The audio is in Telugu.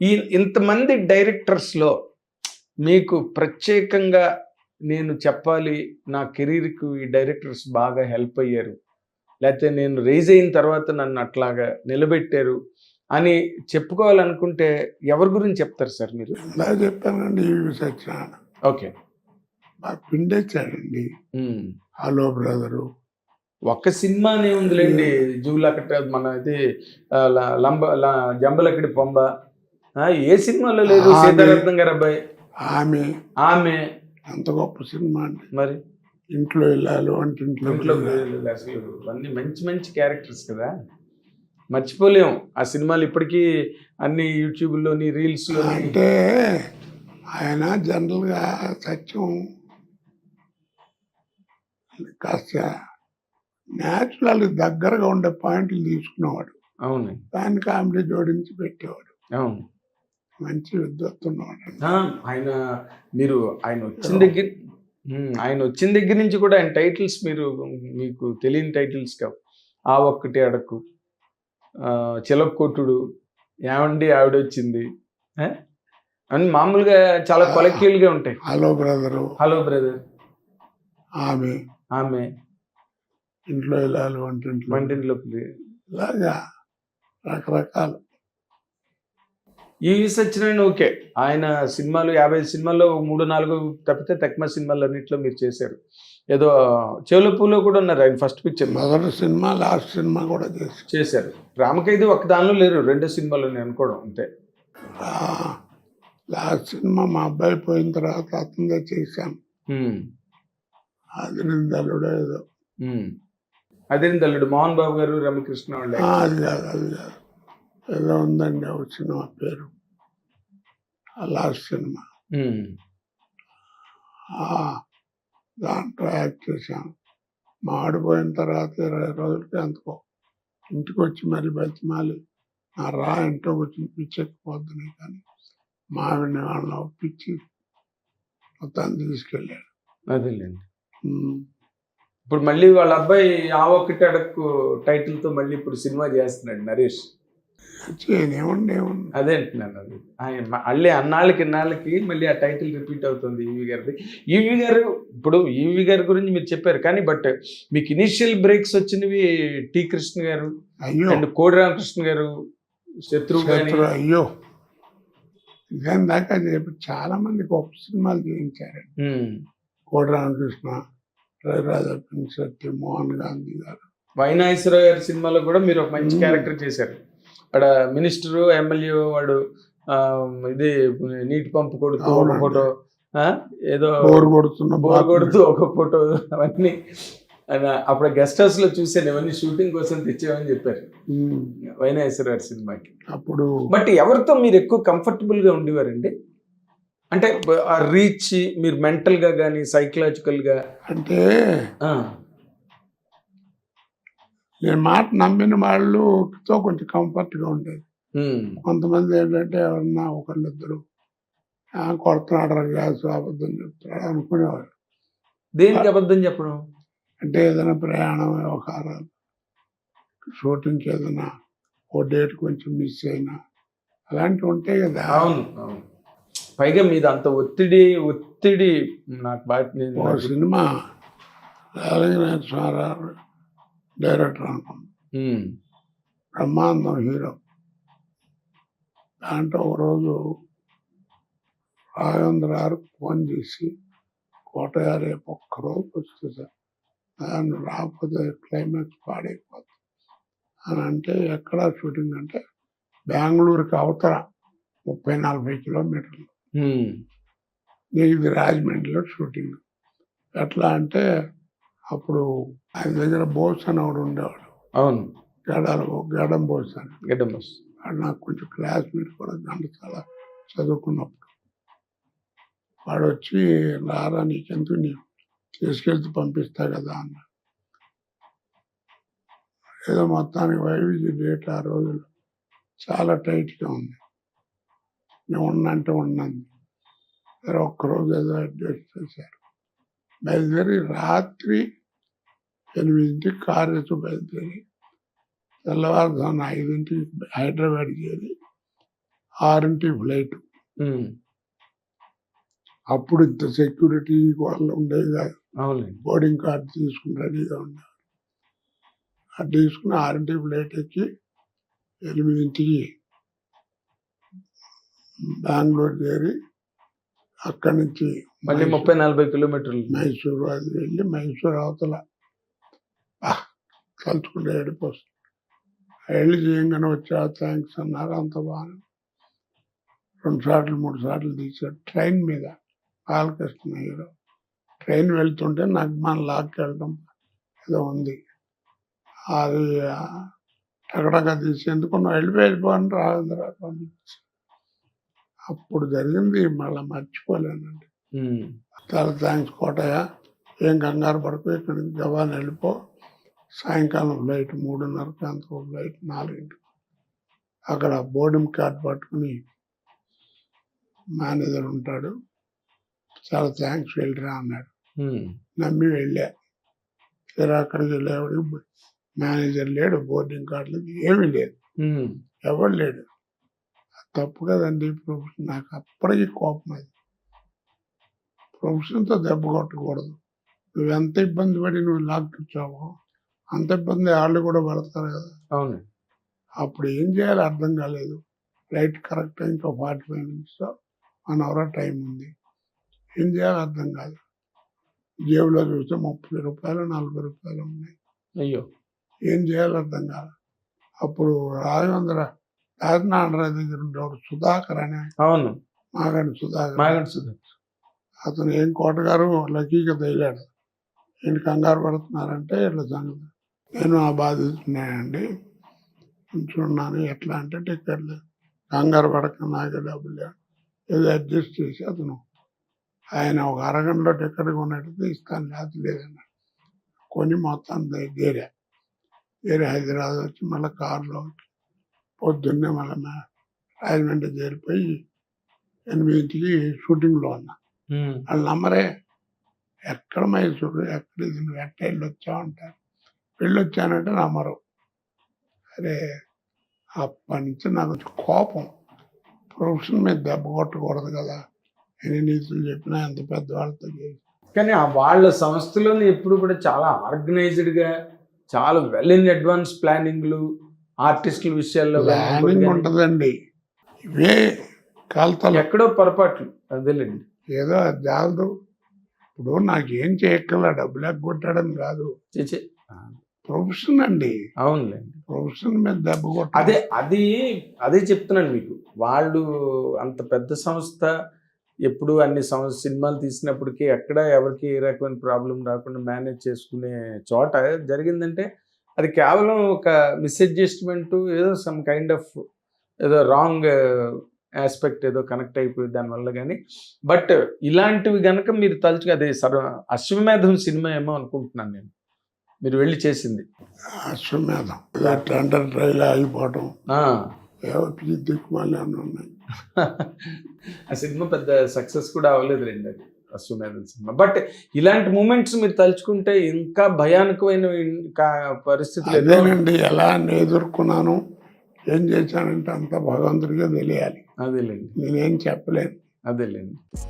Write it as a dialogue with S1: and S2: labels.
S1: ఈ ఇంతమంది డైరెక్టర్స్లో మీకు ప్రత్యేకంగా నేను చెప్పాలి నా కెరీర్కి ఈ డైరెక్టర్స్ బాగా హెల్ప్ అయ్యారు లేకపోతే నేను రైజ్ అయిన తర్వాత నన్ను అట్లాగా నిలబెట్టారు అని చెప్పుకోవాలనుకుంటే ఎవరి గురించి చెప్తారు సార్ మీరు?
S2: E V Satyanarayana
S1: okay.
S2: బాగా పిండేచ్చాడండి హలో బ్రదరు.
S1: ఒక్క సినిమానే ఉందిలేండి జూలకట మన ఇది ల- లంబ జంబలకడి పొంబ. ఏ సినిమాలో లేదు. సీతారత్నం గారు అబ్బాయి?
S2: ఆమె.
S1: ఆమె.
S2: అంత గొప్ప సినిమా అండి.
S1: మరి?
S2: ఇంట్లో వెళ్ళాలి వంటింట్లో
S1: ఇంట్లో
S2: వెళ్ళాలి.
S1: అసలు. అన్ని మంచి మంచి క్యారెక్టర్స్ కదా. మర్చిపోలేం. ఆ సినిమాలు ఇప్పటికీ అన్ని యూట్యూబ్లోని రీల్స్లోని.
S2: అంటే ఆయన జనరల్గా సత్యం. కాస్త న్యాచురల్ దగ్గరగా ఉండే పాయింట్లు తీసుకునేవాడు.
S1: అవును.
S2: దాన్ని కామెడీ జోడించి పెట్టేవాడు.
S1: అవును.
S2: మంచి
S1: ఆయన మీరు ఆయన వచ్చిన దగ్గర ఆయన వచ్చిన దగ్గర నుంచి కూడా ఆయన టైటిల్స్ మీరు మీకు తెలియని టైటిల్స్ కావు. ఆ ఒక్కటి అడకు చిలకొట్టుడు ఏమండి ఆవిడ వచ్చింది? అని మామూలుగా చాలా కొలక్యూల్గా ఉంటాయి.
S2: Hello brother.
S1: Hello brother.
S2: ఆమె.
S1: ఆమె.
S2: ఇంట్లో వెళ్ళాలి వంటింట్లో.
S1: వంటింట్లో
S2: ఇలాగా రకరకాలు.
S1: ఈ సత్యనారాయణ ఓకే. ఆయన సినిమాలు యాభై సినిమాల్లో మూడు నాలుగు తప్పితే తక్కువ సినిమాలు అన్నింటిలో మీరు చేశారు. ఏదో చెవులపూలో కూడా ఉన్నారు ఆయన ఫస్ట్ పిక్చర్
S2: మొదటి సినిమా లాస్ట్ సినిమా కూడా
S1: చేశారు. రామకైది ఒక్క దానిలో లేరు రెండో సినిమాలో నేను అనుకోవడం అంతే.
S2: లాస్ట్ సినిమా మా అబ్బాయి పోయిన తర్వాత అతనిదే చేశాను
S1: ఉమ్,
S2: అది నిందలుడో ఏదో.
S1: ఉమ్. అదే తల్లుడు మోహన్ బాబు గారు రమకృష్ణ వాళ్ళే.
S2: అది కాదు అది కాదు. ఏదో ఉందండి సినిమా పేరు. Last cinema. దాంట్లో యాక్ట్ చేశాను. మా ఆడిపోయిన తర్వాత ఇరవై రోజులకి అంతకో ఇంటికి వచ్చి మరి బతిమాలి. నా రా ఇంట్లో వచ్చి పిచ్చెక్కిపోద్దుని కానీ మావిని వాళ్ళని ఒప్పించి మొత్తాన్ని తీసుకెళ్ళాడు.
S1: అదేలేండి. ఇప్పుడు మళ్ళీ వాళ్ళ అబ్బాయి ఆ ఒక్కటి అడక్కు టైటిల్తో మళ్ళీ ఇప్పుడు సినిమా చేస్తున్నాడు నరేష్. అదే అంటున్నాను అది. ఆయన మళ్ళీ అన్నాళ్ళకి ఇన్నాళ్ళకి మళ్ళీ ఆ టైటిల్ రిపీట్ అవుతుంది ఈవి గారిది. ఈవి గారు ఇప్పుడు ఈవి గారి గురించి మీరు చెప్పారు కానీ బట్ మీకు ఇనిషియల్ బ్రేక్స్ వచ్చినవి టి కృష్ణ గారు
S2: అయ్యో.
S1: అండ్ కోడి రామకృష్ణ గారు
S2: శత్రు అయ్యో. ఇదేం దాకా చెప్పి చాలా మంది గొప్ప సినిమాలు చేయించారు. కోడి రామకృష్ణ రవిరాజ పిన్సెట్టి మోహన్ గాంధీ గారు.
S1: వైనాయసరావు గారి సినిమాలో కూడా మీరు ఒక మంచి. క్యారెక్టర్ చేశారు. అక్కడ మినిస్టరు ఎమ్మెల్యే వాడు ఇది నీటి పంపు కొడుతూ ఒక. ఫోటో ఏదో
S2: బోర్ కొడుతున్న
S1: బోర్. కొడుతూ ఒక ఫోటో అవన్నీ. అప్పుడు గెస్ట్ హౌస్లో చూసాను ఇవన్నీ షూటింగ్ కోసం తెచ్చామని చెప్పారు. గారి సినిమాకి.
S2: అప్పుడు
S1: బట్ ఎవరితో మీరు ఎక్కువ కంఫర్టబుల్గా ఉండేవారండి? అంటే ఆ రీచ్ మీరు మెంటల్గా కానీ సైకలాజికల్గా?
S2: అంటే నేను మాట నమ్మిన వాళ్ళతో కొంచెం కంఫర్ట్గా ఉండేది కొంతమంది ఏంటంటే ఎవరన్నా ఒకళ్ళిద్దరు "ఆ, కొడుతున్నాడు గ్యాస్ అబద్ధం చెప్తున్నాడు అనుకునేవారు
S1: దేనికి అబద్ధం చెప్పడం?
S2: అంటే ఏదైనా ప్రయాణం వ్యవహారాలు షూటింగ్కి ఏదైనా ఓ డేట్ కొంచెం మిస్ అయినా అలాంటివి ఉంటాయి కదా.
S1: అవును పైగా మీద అంత ఒత్తిడి ఒత్తిడి నాకు బాగా
S2: సినిమా రాజనాథ డైరెక్టర్ అనుకున్నాం. బ్రహ్మాండం హీరో. దాంట్లో ఒకరోజు రాఘవేంద్ర గారు ఫోన్ చేసి కోటయ్య రేపు ఒక్కరోజు వస్తే సార్ దాన్ని రాకపోతే క్లైమాక్స్ పాడైపోతుంది. అని అంటే ఎక్కడ షూటింగ్ అంటే బెంగళూరుకి అవతల ముప్పై నలభై కిలోమీటర్లు. ఇది రాజమండ్రిలో షూటింగ్. ఎట్లా అంటే అప్పుడు ఆయన దగ్గర బోస్ అని ఒకడు ఉండేవాడు.
S1: అవును.
S2: గడాలు గడం బోస్ అని.
S1: గడ్డం బస్.
S2: నాకు కొంచెం క్లాస్మేట్ కూడా ఘంటసాల చదువుకున్నప్పుడు. వాడు వచ్చి రారా నీకెందుకు? నీ తీసుకెళ్తే పంపిస్తా కదా అన్న ఏదో మొత్తానికి వైవిధ్య డేట్ ఆ రోజులు చాలా టైట్గా ఉంది. నేను ఉన్నంటే ఉన్నాను ఒక్కరోజు ఏదో అడ్జస్ట్ చేశారు. బయలుదేరి రాత్రి ఎనిమిదింటికి కారు వేసి బయలుదేరి తెల్లవారుజామున ఐదింటికి హైదరాబాద్ చేరి ఆరింటి ఫ్లైట్. అప్పుడు ఇంత సెక్యూరిటీ వాళ్ళు ఉండేది కాదు బోర్డింగ్ కార్డు తీసుకుని రెడీగా ఉండేవారు అది తీసుకుని ఆరింటి ఫ్లైట్ ఎక్కి ఎనిమిదింటికి బెంగళూరు చేరి అక్కడి నుంచి
S1: మళ్ళీ ముప్పై నలభై కిలోమీటర్లు.
S2: మైసూరు అది వెళ్ళి మైసూరు అవతల తలుచుకుంటే ఏడిపోతుంది వెళ్ళి చేయంగానే వచ్చా థ్యాంక్స్ అన్నారు అంత బాగా రెండు సార్లు మూడు సార్లు తీసాడు ట్రైన్ మీద బాలకృష్ణ హీరో. ట్రైన్ వెళ్తుంటే నాకు మన లాక్కి వెళ్ళడం ఏదో ఉంది. అది టకటక తీసేందుకు నువ్వు వెళ్ళిపోయి వెళ్ళిపోని రాజేంద్ర పంపించి అప్పుడు జరిగింది మళ్ళీ మర్చిపోలేనండి. చాలా థ్యాంక్స్ కోటయ్య ఏం కంగారు పడుకో ఇక్కడి నుంచి జవాన్ వెళ్ళిపో సాయంకాలం ఫ్లైట్ మూడున్నరకి అంత ఫ్లైట్ నాలుగింటి అక్కడ బోర్డింగ్ కార్డ్ పట్టుకుని మేనేజర్ ఉంటాడు. చాలా థ్యాంక్స్ వెళ్ళిరా అన్నాడు. నమ్మి వెళ్ళా. సరే అక్కడికి వెళ్ళేవాడికి మేనేజర్ లేడు బోర్డింగ్ కార్డులకి ఏమీ లేదు. ఎవరు లేడు. తప్పు కదండి ప్రొఫెషన్ నాకు అప్పటికి కోపం అది. ప్రొఫెషన్తో దెబ్బ కొట్టకూడదు. నువ్వు ఎంత ఇబ్బంది పడి నువ్వు లాక్కొచ్చావో అంత ఇబ్బంది వాళ్ళు కూడా పడతారు కదా.
S1: అవును.
S2: అప్పుడు ఏం చేయాలో అర్థం కాలేదు. ఫ్లైట్ కరెక్ట్ ఇంకా forty five minutes one hour time ఉంది. ఏం చేయాలో అర్థం కాదు. జేబులో చూస్తే ముప్పై రూపాయలు నలభై రూపాయలు ఉన్నాయి.
S1: అయ్యో.
S2: ఏం చేయాలో అర్థం కాదు. అప్పుడు రాజేంద్ర రాజనాథరావు దగ్గర ఉండేవాడు సుధాకర్ అనే
S1: అవును.
S2: మాగండి సుధాకర్.
S1: మాగంటి సుధా
S2: అతను ఏం కోటగారు లక్కీగా తగిలాడు. ఏంటి కంగారు పడుతున్నారంటే ఇట్లా సంగతి. నేను ఆ బాధితున్నానండి చూడన్నాను ఎట్లా అంటే టికెట్ లేదు కంగారు పడక నాకే డబ్బులు లేవు. ఏదో అడ్జస్ట్ చేసి అతను ఆయన ఒక అరగంటలో టికెట్ కొన్నట్టు ఇస్తాను లేకపోతే లేదన్నాడు. కొని మొత్తం దేరే. దేరే హైదరాబాద్ వచ్చి మళ్ళీ కారులో పొద్దున్నే మళ్ళీ రాజమండ్రి చేరిపోయి ఎనిమిదింటికి షూటింగ్లో ఉన్నా. వాళ్ళు నమ్మరే ఎక్కడ మైసూరు ఎక్కడ ఇది నువ్వు ఎట్ట వెళ్ళి వచ్చావు అంటారు. వెళ్ళి వచ్చానంటే నమ్మరు అరే అప్పటి నుంచి నాకు వచ్చి కోపం. ప్రొఫెషన్ మీద దెబ్బ కొట్టకూడదు కదా. ఎన్ని నీతులు చెప్పినా ఎంత పెద్దవాళ్ళతో
S1: కానీ ఆ వాళ్ళ సంస్థలోని ఎప్పుడు కూడా చాలా ఆర్గనైజ్డ్గా చాలా వెల్ ఇన్ అడ్వాన్స్ ప్లానింగ్లు ఆర్టిస్టుల విషయాల్లో
S2: ప్లానింగ్ ఉంటుందండి. ఇవే కాల్తలు.
S1: ఎక్కడో పొరపాట్లు అదేలేండి.
S2: ఏదో అది జాలదు. ఇప్పుడు నాకేం చేయక్కల డబ్బులు ఎగ్గొట్టడం కాదు. ప్రొఫెషన్ అండి
S1: అవునులేండి.
S2: ప్రొఫెషన్ మీద దెబ్బ కొట్ట.
S1: అదే అది అదే చెప్తున్నాను మీకు. వాళ్ళు అంత పెద్ద సంస్థ ఎప్పుడు అన్ని సంస్థ సినిమాలు తీసినప్పటికీ ఎక్కడ ఎవరికి ఏ రకమైన ప్రాబ్లం రాకుండా మేనేజ్ చేసుకునే చోట జరిగిందంటే అది కేవలం ఒక మిస్అడ్జస్ట్మెంట్ ఏదో సమ్ కైండ్ ఆఫ్ ఏదో రాంగ్ ఆస్పెక్ట్ ఏదో కనెక్ట్ అయిపోయి దానివల్ల కానీ బట్ ఇలాంటివి గనక మీరు తలుచుకు అదే సర్వ అశ్వమేధం సినిమా ఏమో అనుకుంటున్నాను నేను. మీరు వెళ్ళి చేసింది.
S2: అశ్వమేధం ఇలా టెండర్ ట్రైల్ ఆగిపోవటం. దిక్కుమాలి అని ఉన్నాయి.
S1: ఆ సినిమా పెద్ద సక్సెస్ కూడా అవ్వలేదు రండి అది అశ్వమేధం సినిమా. బట్ ఇలాంటి మూమెంట్స్ మీరు తలుచుకుంటే ఇంకా భయానకమైన ఇంకా పరిస్థితులు
S2: అదేనండి ఎలా నేను ఎదుర్కొన్నాను ఏం చేశానంటే అంత భగవంతుడిగా తెలియాలి.
S1: అదేలేండి.
S2: నేనేం చెప్పలేను.
S1: అదేలేండి.